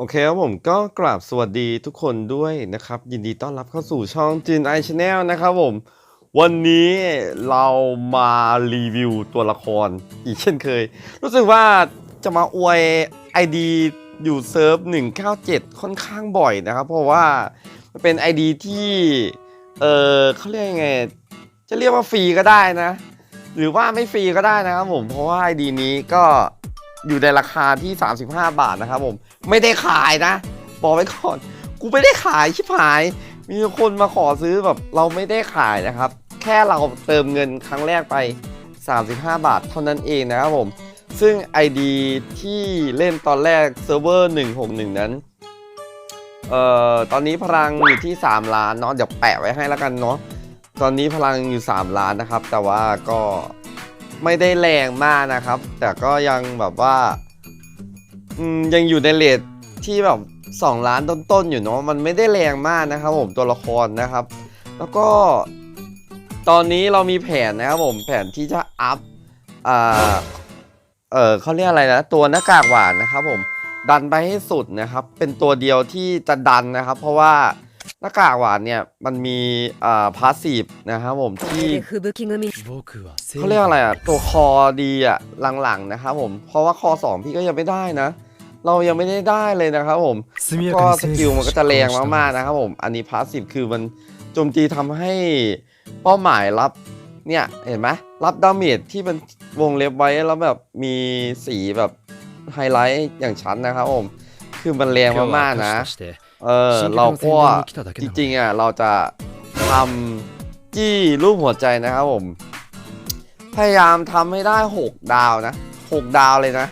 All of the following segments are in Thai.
โอเคครับผมก็กราบสวัสดีทุกคนด้วยนะครับ ยินดีต้อนรับเข้าสู่ช่องจินไอชแนลนะครับผม วันนี้เรามารีวิวตัวละครอีกเช่นเคย รู้สึกว่าจะมาอวย ID อยู่เซิร์ฟ 197 ค่อนข้างบ่อยนะครับ เพราะว่ามันเป็น ID ที่ เออเขาเรียกยังไง จะเรียกว่าฟรีก็ได้นะ หรือว่าไม่ฟรีก็ได้นะครับผมเพราะว่า ID นี้ก็ อยู่ในราคาที่ 35 บาทนะครับผม ไม่ได้ขายนะ บอกไว้ก่อน กูไม่ได้ขายชิบหาย มีคนมาขอซื้อแบบเราไม่ได้ขายนะครับ แค่เราเติมเงินครั้งแรกไป 35 บาทเท่านั้นเองนะครับผม ซึ่ง ID ที่เล่นตอนแรกเซิร์ฟเวอร์ 161 นั้น เอ่อ ตอนนี้พลังอยู่ที่ 3 ล้านเนาะ เดี๋ยวแปะไว้ให้แล้วกันเนาะ ตอนนี้พลังอยู่ 3 ล้านนะครับ แต่ว่าก็ ไม่ได้แรงมากนะครับ แต่ก็ยังแบบว่ายังอยู่ในเลทที่แบบ2ล้านต้นๆอยู่เนาะมันไม่ได้แรงมากนะครับ ผมตัวละครนะครับ แล้วก็ ตอนนี้เรามีแผนนะครับผมแผนที่จะอัพอ่าเออเขาเรียกอะไรนะตัวหน้ากากหวานนะครับ ผมดันไปให้สุดนะครับ เป็นตัวเดียวที่จะดันนะครับ เพราะว่า หน้ากากหวานเนี่ยมันมีอ่าพาสีฟนะครับผมที่เขาเรียกอะไรอะตัวคอดีอะหลังๆนะครับผมเพราะว่าคอ 2 พี่ก็ยังไม่ได้นะ เรายังไม่ได้ได้เลยนะครับผมก็สกิลมันก็จะแรงมากๆนะครับผมอันนี้พาสซีฟคือมันโจมตีทำให้เป้าหมายรับเนี่ยเห็นไหมรับดาเมจที่มันวงเล็บไว้แล้วแบบมีสีแบบไฮไลท์อย่างชัดนะครับผมคือมันแรงมากๆนะ เออเราก็จริงๆอะเราจะทำจี้รูปหัวใจนะครับผม พยายามทำให้ได้ 6 ดาวนะ 6 ดาวเลยนะ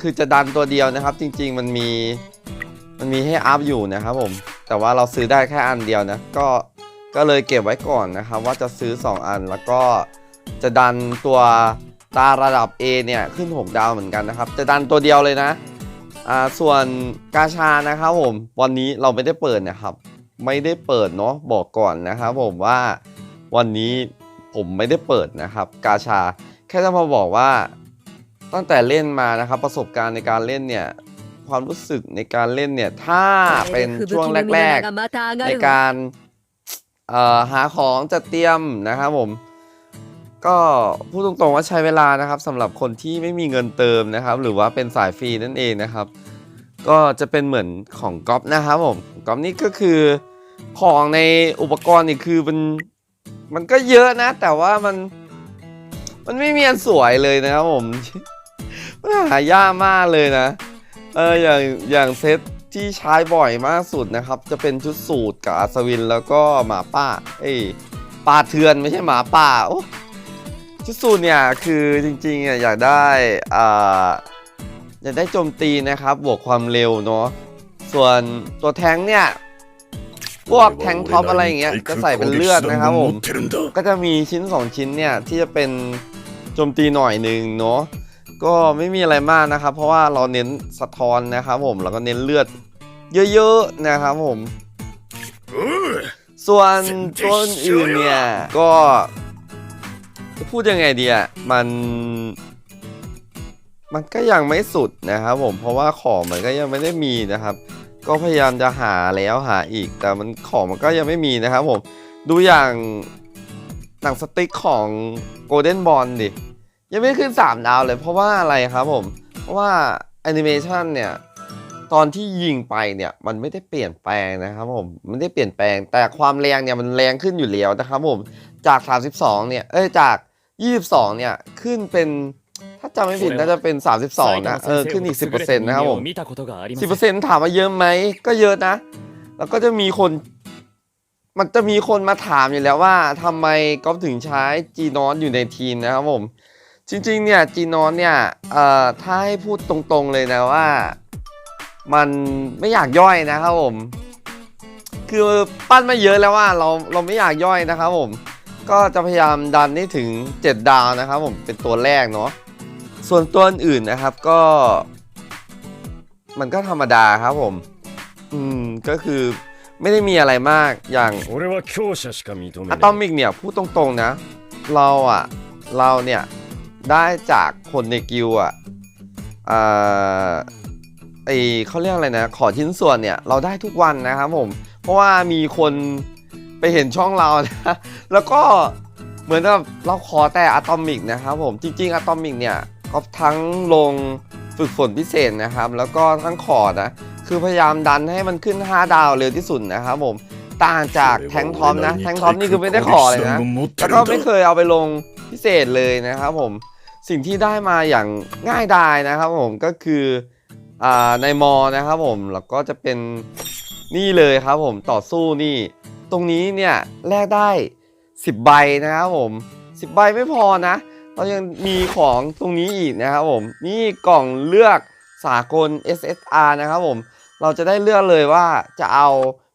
คือจะดันตัวเดียวนะครับ จริง ๆ มันมีมันมีให้อัพอยู่นะครับผม แต่ว่าเราซื้อได้แค่อันเดียวนะ ก็ก็เลยเก็บไว้ก่อนนะครับ ว่าจะซื้อ 2 อันแล้วก็จะดันตัวตาระดับ A เนี่ยขึ้น 6 ดาวเหมือนกันนะครับ จะดันตัวเดียวเลยนะ อ่าส่วนกาชานะครับผม วันนี้เราไม่ได้เปิดนะครับ ไม่ได้เปิดเนาะบอกก่อนนะครับผมว่าวันนี้ผมไม่ได้เปิดนะครับ กาชา แค่จะมาบอกว่าตั้งแต่เล่นมานะครับ ประสบการณ์ในการเล่นเนี่ยความรู้สึกในการเล่นเนี่ยถ้าเป็นช่วงแรกๆในการหาของจัดเตรียมนะครับผม ก็พูดตรงๆว่าใช้เวลานะครับสำหรับคนที่ไม่มีเงินเติมนะครับ หรือว่าเป็นสายฟรีนั่นเองนะครับ ก็จะเป็นเหมือนของก๊อฟนะครับผมก๊อฟนี่ก็คือของในอุปกรณ์นี่คือมันมันก็เยอะนะ แต่ว่ามันมันไม่มีอันสวยเลยนะครับผมมันหายากมากเลยนะเอออย่างอย่างเซตที่ใช้บ่อยมากสุดนะครับ จะเป็นชุดสูตรกับอัศวินแล้วก็หมาป่าเอ้ปลาเทือนไม่ใช่หมาป่าโอ้ ชุดสูตรเนี่ยคือจริงๆอะอยากได้อ่าอยากได้โจมตีนะครับบวกความเร็วเนาะส่วนตัวแทงเนี่ยพวกแทงท็อปอะไรอย่างเงี้ยจะใส่เป็นเลือดนะครับผมก็จะมีชิ้น 2 ชิ้นเนี่ยที่จะเป็นโจมตีหน่อยหนึ่งเนาะก็ไม่มีอะไรมากนะครับ เพราะว่าเราเน้นสะท้อนนะครับผมแล้วก็เน้นเลือดเยอะๆนะครับผม ส่วนตัวอื่นเนี่ยก็ จะพูดยังไงดีอะมันมันก็ยังไม่สุดนะครับผมเพราะว่าของมันก็ยังไม่ได้มีนะครับ ก็พยายามจะหาแล้วหาอีก แต่มันของมันก็ยังไม่มีนะครับผมดูอย่างหนังสติ๊กของ Golden Ball ดิยังไม่ขึ้น 3 ดาวเลย เพราะว่าอะไรครับผม เพราะว่าแอนิเมชันเนี่ย ตอนที่ยิงไปเนี่ยมันไม่ได้เปลี่ยนแปลงนะครับผมมันไม่ได้เปลี่ยนแปลงแต่ความแรงเนี่ยมันแรงขึ้นอยู่แล้วนะครับผม จาก 32 เนี่ย เอ้ย จาก 22 เนี่ย ขึ้นเป็น ถ้าจำไม่ผิดน่าจะเป็น 32 นะ เออ ขึ้นอีก 10%นะครับผม 10%ถามว่าเยอะไหม ก็เยอะนะ แล้วก็จะมีคน มันจะมีคนมาถามอยู่แล้วว่าทำไมก๊อฟถึงใช้จีนอนอยู่ในทีมนะครับผม จริงๆ เนี่ย จีนอนเนี่ย เอ่อ ถ้าให้พูดตรงๆเลยนะว่า มันไม่อยากย่อยนะครับผมคือปั้นมาเยอะแล้วว่าเราเราไม่อยากย่อยนะครับผม ก็จะพยายามดันให้ถึง 7 ดาวนะครับผมเป็นตัวแรกเนาะส่วนตัวอื่นนะครับก็ มันก็ธรรมดาครับผม อืมก็คือไม่ได้มีอะไรมากอย่างอะตอมิกเนี่ยพูดตรงๆนะ เราอะเราเนี่ยได้จากคนในกิวอะอไอเขาเรียกอะไรนะ ขอชิ้นส่วนเนี่ย เราได้ทุกวันนะครับผม เพราะว่ามีคน ไปเห็นช่องเรานะแล้วก็เหมือนกับเราขอแต่อะตอมิกนะครับผมจริงๆอะตอมิกเนี่ยก็ทั้งลงฝึกฝนพิเศษนะครับ แล้วก็ทั้งขอนะคือพยายามดันให้มันขึ้น 5 ดาวเร็วที่สุดนะครับผมต่างจากแทงค์ทอมนะ แทงค์ทอมนี่คือไม่ได้ขอเลยนะแล้วก็ไม่เคยเอาไปลงพิเศษเลยนะครับผมสิ่งที่ได้มาอย่างง่ายดายนะครับผมก็คืออ่าในมอนะครับผมแล้วก็จะเป็นนี่เลยครับผมต่อสู้นี่ ตรงนี้เนี่ยแลกได้ 10 ใบนะครับผม 10 ใบไม่พอนะ เรายังมีของตรงนี้อีกนะครับผม นี่กล่องเลือกสากล SSR นะครับผม เราจะได้เลือกเลยว่าจะเอา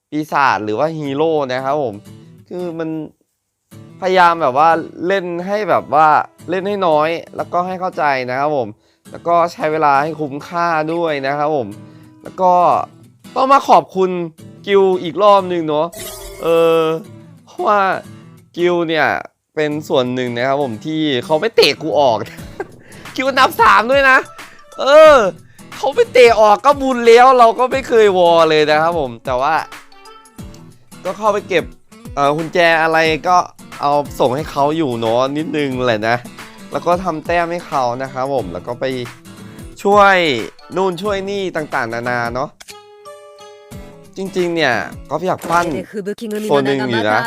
ปีศาจหรือว่าฮีโร่นะครับผม คือมันพยายามแบบว่าเล่นให้แบบว่าเล่นให้น้อย แล้วก็ให้เข้าใจนะครับผม แล้วก็ใช้เวลาให้คุ้มค่าด้วยนะครับผม แล้วก็ต้องมาขอบคุณกิลอีกรอบหนึ่งเนาะ เออเพราะว่ากิลเนี่ยเป็นส่วนหนึ่งนะครับผมที่เขาไม่เตะกูออก กิลอันดับสามด้วยนะ เออเขาไปเตะออกก็บุญแล้วเราก็ไม่เคยวอเลยนะครับผมแต่ว่า ก็เข้าไปเก็บเอ่อกุญแจอะไรก็เอาส่งให้เขาอยู่เนาะนิดนึงแหละนะ แล้วก็ทำแต้มให้เขานะครับผมแล้วก็ไปช่วยนู่นช่วยนี่ต่างๆ นานาเนาะ จริงๆ เนี่ยก็อยากปั้นโซนหนึ่งอยู่นะ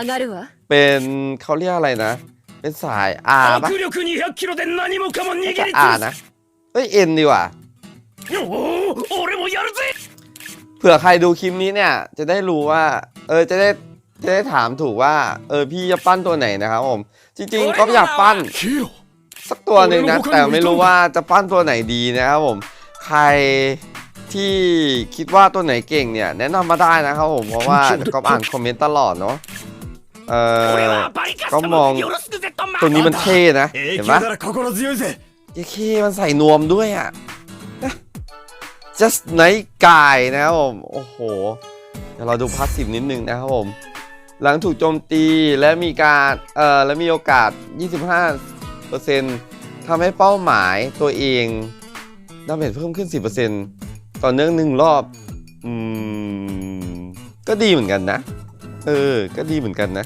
เป็นเขาเรียกอะไรนะ เป็นสายอาปะจะอานะ เอ้ยเอ็นดีกว่าเผื่อใครดูคลิปนี้เนี่ย จะได้รู้ว่า เออจะได้จะได้ถามถูกว่า เออพี่จะปั้นตัวไหนนะครับผม จริงๆก็อยากปั้น สักตัวหนึ่งนะ แต่ไม่รู้ว่าจะปั้นตัวไหนดีนะครับผม ใคร ที่คิดว่าตัวไหนเก่งเนี่ย แนะนำมาได้นะครับผม เพราะว่าก็อ่านคอมเมนต์ตลอดเนาะเออก็มองตัวนี้มันเท่นะ เห็นไหมเยเคมันใส่นวมด้วยอะ just night guy นะครับผม โอ้โห เดี๋ยวเราดูพาสซีฟนิดนึงนะครับผม หลังถูกโจมตีและมีการเอ่อและมีโอกาส 25%ทำให้เป้าหมายตัวเองดาเมจเพิ่มขึ้น 10% ต่อเนื่องหนึ่งรอบ อืม ก็ดีเหมือนกันนะ เออ ก็ดีเหมือนกันนะ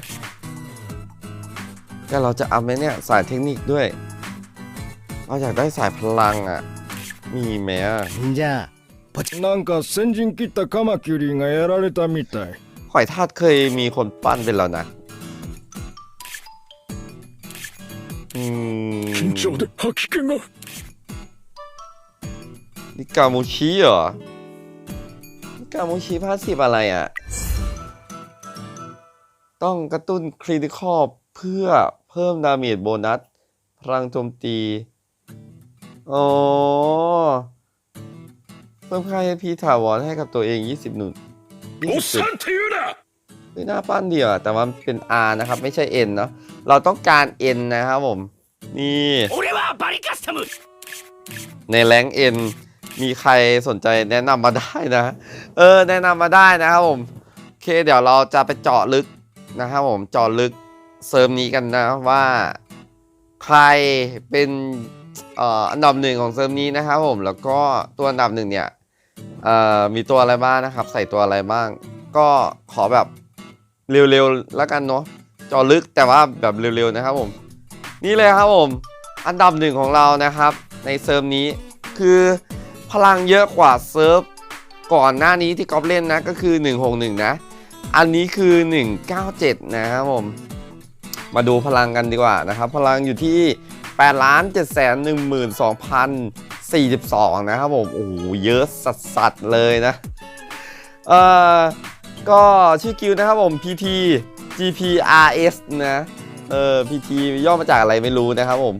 แต่เราจะเอาไหมเนี่ย สายเทคนิคด้วย เราอยากได้สายพลังอ่ะ มีไหมอ่ะ じゃあなんか先陣切ったカマキリがやられたみたい。 หอยทากเคยมีคนปั้นเป็นแล้วนะ อืม 緊張で吐き気が。 นิกาโมชิเหรอ นิกาโมชิพาสิบอะไรอะ่ะ ต้องกระตุ้นคริติคอลเพื่อเพิ่มดาเมจโบนัส พลังโจมตี อ๋อ เพิ่มค่า HP ถาวรให้กับตัวเอง 20 หนุน20ด้วยหน้าปั้นเดียวแต่มันเป็น R นะครับ ไม่ใช่ N เนาะเราต้องการ N นะครับผม นี่ในแรง N มีใครสนใจแนะนำมาได้นะ เออ แนะนำมาได้นะครับผมโอเคเดี๋ยวเราจะไปเจาะลึกนะครับผมเจาะลึกเซิร์ฟนี้กันนะว่าใครเป็นอันดับหนึ่งของเซิร์ฟนี้นะครับผมแล้วก็ตัวอันดับหนึ่งเนี่ยมีตัวอะไรบ้างนะครับ ใส่ตัวอะไรบ้าง ก็ขอแบบเร็วๆแล้วกันเนาะเจาะลึกแต่ว่าแบบเร็วๆนะครับผมนี่เลยครับผม อันดับหนึ่งของเรานะครับ ในเซิร์ฟนี้คือ พลังเยอะกว่าเซิร์ฟก่อนหน้านี้ที่ก๊อฟเล่นนะก็คือ 161 นะ อันนี้คือ 197 นะครับผม มาดูพลังกันดีกว่านะครับ พลังอยู่ที่8 7 1 2 0 42 นะครับผม โอ้โห เยอะสัสๆเลยนะ เอ่อ ก็ชื่อกิลด์นะครับผม PT GPRS นะ เออ PT ย่อมาจากอะไรไม่รู้นะครับผม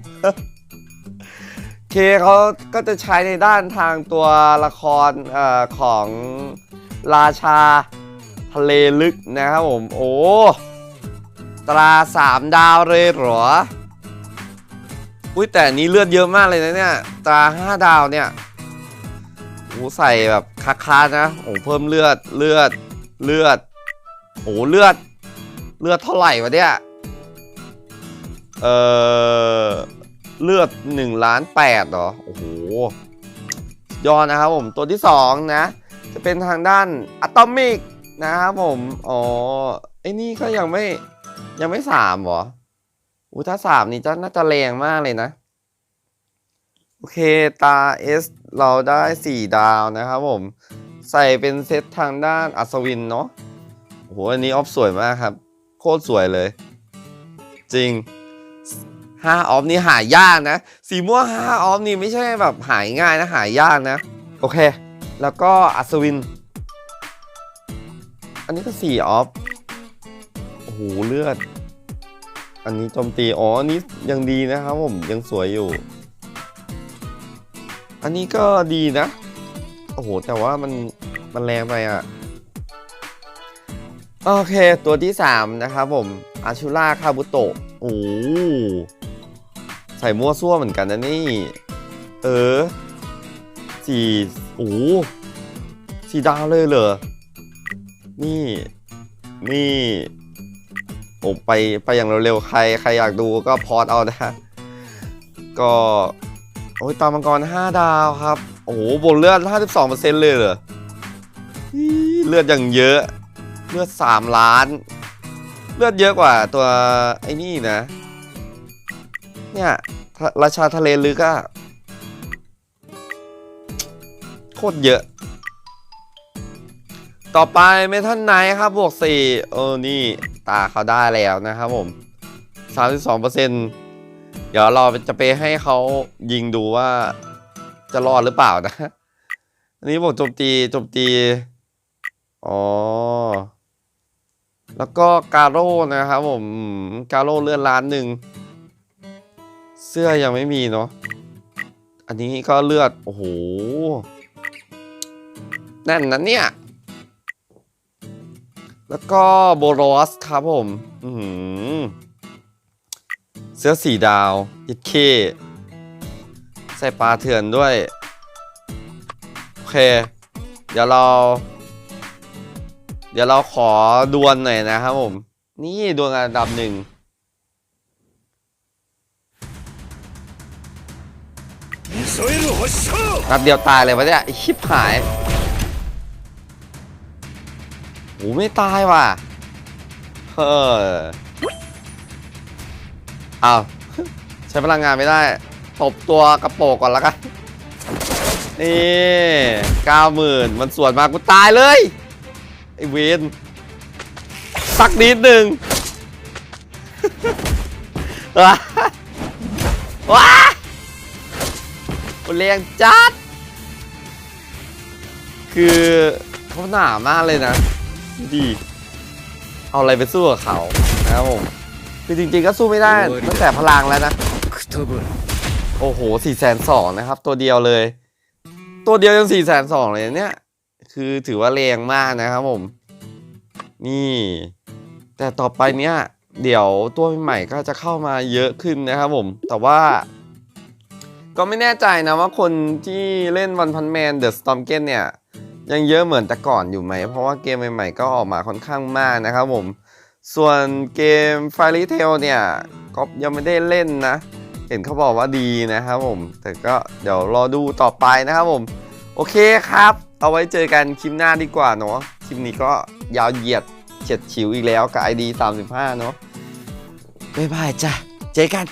เคเขาก็จะใช้ในด้านทางตัวละครอของราชาทะเลลึกนะครับผม โอ้ ตราสามดาวเลยหรอ อุ้ยแต่นี้เลือดเยอะมากเลยนะเนี่ย ตราห้าดาวเนี่ยโอ้ใส่แบบคักๆนะ โอ้เพิ่มเลือดเลือดเลือด โอ้เลือด เลือดเท่าไหร่วะเนี่ย เออ เลือด1ล้าน8เหรอ โอ้โห ยอดนะครับผม ตัวที่สองนะ จะเป็นทางด้านอะตอมิกนะครับผม อ๋อ ไอ้นี่ก็ยังไม่ยังไม่สามเหรออุยถ้าสามนี่จะน่าจะแรงมากเลยนะ โอเค ตา S เราได้ 4 ดาวนะครับผม ใส่เป็นเซตทางด้านอัศวินเนาะโอ้โห อันนี้ออฟสวยมากครับ โคตรสวยเลย จริง 5ออฟนี่หายากนะ สีม่วง5ออฟนี่ไม่ใช่แบบหายง่ายนะหายากนะ โอเค แล้วก็อัศวิน อันนี้ก็4ออฟโอ้โหเลือด อันนี้โจมตีอ๋ออันนี้ยังดีนะครับผมยังสวยอยู่ อันนี้ก็ดีนะ โอ้โห แต่ว่ามันมันแรงไปอะโอเค ตัวที่ 3 นะครับผมอาชูล่าคาบุโตะโอ้ ใส่มั่วซั่วเหมือนกันนะนี่ เออสี่โอ้สี่ดาวเลยเหรอ นี่ นี่โอ้ไปไปอย่างเร็วๆ ใครใครอยากดูก็พอดเอานะก็ โอ้ยตามังกร5ดาวครับ โอ้โหบนเลือด52%เลยเหรอเลือดอย่างเยอะ เลือด3ล้าน เลือดเยอะกว่าตัวไอ้นี่นะ เนี่ยราชาทะเลลึกอะโคตรเยอะ ต่อไปเมทัลไนท์ครับบวก4เออนี่ตาเขาได้แล้วนะครับผม 32%เดี๋ยวเราจะไปให้เขายิงดูว่าจะรอดหรือเปล่านะ อันนี้บอกโจมตีโจมตี อ๋อ แล้วก็กาโร่นะครับผม กาโร่เลื่อนล้านหนึ่ง สื้อยังไม่มีเนาะ อันนี้ก็เลือด โอ้โห แน่นนะเนี่ย แล้วก็โบรอสครับผม อืเสื้อสีดาวยิดเค ใส่ปลาเถื่อนด้วย โอเค เดี๋ยวเรา เดี๋ยวเราขอดวลหน่อยนะครับผม นี่ดวลอันดับหนึ่ง นัดเดียวตายเลยวะเนี่ยชิบหายโอ้ไม่ตายว่ะ เฮ้ออ้าวใช้พลังงานไม่ได้ ตบตัวกระโปรงก่อนล้วกัน นี่เก้าหมื่นมันสวนมากูตายเลย ไอ้เวนสักนิดหนึ่งว้า แรงจัด คือเขาหนามากเลยนะ ดี เอาอะไรไปสู้กับเขานะครับผมคือจริงๆก็สู้ไม่ได้ตั้งแต่พลังแล้วนะ โอ้โหสี่แสนสองนะครับ ตัวเดียวเลย ตัวเดียวยังสี่แสนสองเลยเนี่ย คือถือว่าแรงมากนะครับผม นี่ แต่ต่อไปเนี้ยเดี๋ยวตัวใหม่ก็จะเข้ามาเยอะขึ้นนะครับผม แต่ว่า ก็ไม่แน่ใจนะว่าคนที่เล่นวันพันแมนเดอะสตอมเกนเนี่ย ยังเยอะเหมือนแต่ก่อนอยู่ไหม เพราะว่าเกมใหม่ๆ ก็ออกมาค่อนข้างมากนะครับผม ส่วนเกม f a i r y t a l เนี่ยก็ยังไม่ได้เล่นนะ เห็นเขาบอกว่าดีนะครับผม แต่ก็เดี๋ยวรอดูต่อไปนะครับผม โอเคครับ เอาไว้เจอกันคลิปหน้าดีกว่าเนาะคลิปนี้ก็ยาวเหยียดเฉียดฉิวอีกแล้วกับ ID 35 เนาะบ๊ายบายจ้ะเจอกัน